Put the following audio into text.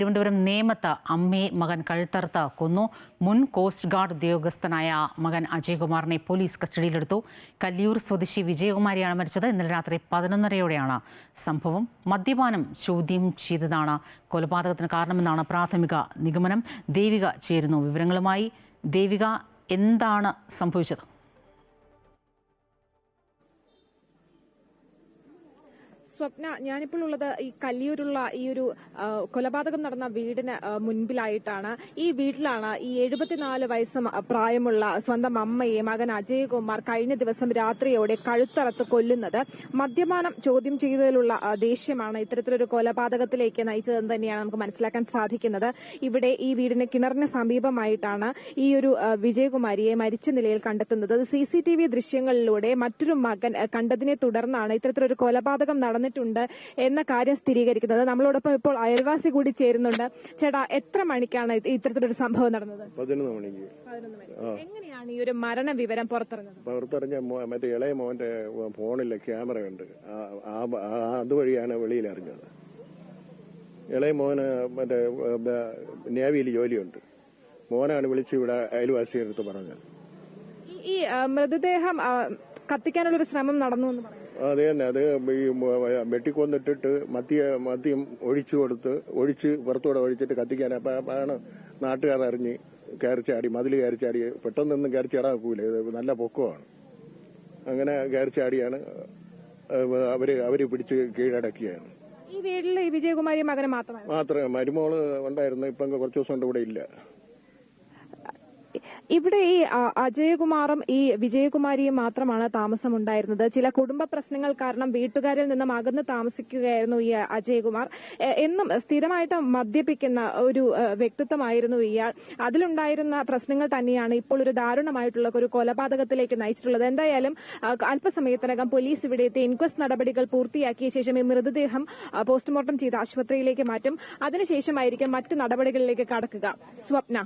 തിരുവനന്തപുരം നേമത്ത് അമ്മയെ മകൻ കഴുത്തറുത്ത് കൊന്നു. മുൻ കോസ്റ്റ് ഗാർഡ് ഉദ്യോഗസ്ഥനായ മകൻ അജയ്കുമാറിനെ പോലീസ് കസ്റ്റഡിയിലെടുത്തു. കല്ലിയൂർ സ്വദേശി വിജയകുമാരിയാണ് മരിച്ചത്. ഇന്നലെ രാത്രി പതിനൊന്നരയോടെയാണ് സംഭവം. മദ്യപാനം ചോദ്യം ചെയ്തതാണ് കൊലപാതകത്തിന് കാരണമെന്നാണ് പ്രാഥമിക നിഗമനം. ദേവിക ചേരുന്നു വിവരങ്ങളുമായി. ദേവിക എന്താണ് സംഭവിച്ചത്? സ്വപ്ന ഞാനിപ്പോൾ ഉള്ളത് ഈ കല്ലിയൂരുള്ള ഈ ഒരു കൊലപാതകം നടന്ന വീടിന് മുൻപിലായിട്ടാണ്. ഈ വീട്ടിലാണ് ഈ എഴുപത്തിനാല് വയസ്സ് പ്രായമുള്ള സ്വന്തം അമ്മയെ മകൻ അജയകുമാർ കഴിഞ്ഞ ദിവസം രാത്രിയോടെ കഴുത്തറത്ത് കൊല്ലുന്നത്. മദ്യപാനം ചോദ്യം ചെയ്തതിലുള്ള ദേഷ്യമാണ് ഇത്തരത്തിലൊരു കൊലപാതകത്തിലേക്ക് നയിച്ചതെന്ന് തന്നെയാണ് നമുക്ക് മനസ്സിലാക്കാൻ സാധിക്കുന്നത്. ഇവിടെ ഈ വീടിന് കിണറിന് സമീപമായിട്ടാണ് ഈ ഒരു വിജയകുമാരിയെ മരിച്ച നിലയിൽ കണ്ടെത്തുന്നത്. സി ദൃശ്യങ്ങളിലൂടെ മറ്റൊരു മകൻ കണ്ടതിനെ തുടർന്നാണ് ഇത്തരത്തിലൊരു കൊലപാതകം നടന്നിട്ടുണ്ട് എന്ന കാര്യം സ്ഥിരീകരിക്കുന്നത്. നമ്മളോടൊപ്പം ഇപ്പോൾ അയൽവാസി കൂടി ചേരുന്നുണ്ട്. ചേട്ടാ എത്ര മണിക്കാണ് ഇത് ഇത്തരത്തിലൊരു സംഭവം നടന്നത്? പതിനൊന്ന് മണിക്ക്. എങ്ങനെയാണ് ഈ ഒരു മരണ വിവരം പുറത്തിറങ്ങുന്നത് പുറത്തറിഞ്ഞ മറ്റേ ഇളയ മോന്റെ ഫോണിൽ ക്യാമറ ഉണ്ട്. അതുവഴിയാണ് വെളിയിൽ അറിഞ്ഞത് ഇളയ മോന് മറ്റേ നേവിയിൽ ജോലിയുണ്ട്. മോനാണ് വിളിച്ച് ഇവിടെ അയൽവാസിയുടെ അടുത്ത് പറഞ്ഞത്. ഈ- മൃതദേഹം കത്തിക്കാനുള്ള ഒരു ശ്രമം നടന്നു എന്ന് പറയുന്നു. അത് തന്നെ അത് ഈ വെട്ടിക്കൊന്നിട്ടിട്ട് മത്തിയ മത്തിയും ഒഴിച്ചു കൊടുത്ത് ഒഴിച്ച് പുറത്തൂടെ ഒഴിച്ചിട്ട് കത്തിക്കാൻ അപ്പം ആണ് നാട്ടുകാർ അറിഞ്ഞ് കയറി ചാടി മതിൽ കയറി ചാടി പെട്ടെന്നൊന്നും കയറി ചാടാൻ ഒക്കൂല ഇത് നല്ല പൊക്കമാണ്. അങ്ങനെ കയറി ചാടിയാണ് അവർ അവർ പിടിച്ച് കീഴടക്കിയാണ്. ഈ വീട്ടിൽ വിജയകുമാരി മകന് മാത്രമേ മാത്രമേ മരുമോൾ ഉണ്ടായിരുന്നു ഇപ്പം കുറച്ച് ദിവസം കൊണ്ട് ഇവിടെ ഇല്ല. ഇവിടെ ഈ അജയകുമാറും ഈ വിജയകുമാരിയും മാത്രമാണ് താമസം ഉണ്ടായിരുന്നത് ചില കുടുംബ പ്രശ്നങ്ങൾ കാരണം വീട്ടുകാരിൽ നിന്നും അകന്ന് താമസിക്കുകയായിരുന്നു ഈ അജയകുമാർ. എന്നും സ്ഥിരമായിട്ട് മദ്യപിക്കുന്ന ഒരു വ്യക്തിത്വമായിരുന്നു ഇയാൾ. അതിലുണ്ടായിരുന്ന പ്രശ്നങ്ങൾ തന്നെയാണ് ഇപ്പോൾ ഒരു ദാരുണമായിട്ടുള്ള ഒരു കൊലപാതകത്തിലേക്ക് നയിച്ചിട്ടുള്ളത്. എന്തായാലും അല്പസമയത്തിനകം പോലീസ് ഇവിടെ എത്തി. ഇൻക്വസ്റ്റ് നടപടികൾ പൂർത്തിയാക്കിയ ശേഷം ഈ മൃതദേഹം പോസ്റ്റ്മോർട്ടം ചെയ്ത് ആശുപത്രിയിലേക്ക് മാറ്റും. അതിനുശേഷമായിരിക്കും മറ്റ് നടപടികളിലേക്ക് കടക്കുക. സ്വപ്ന.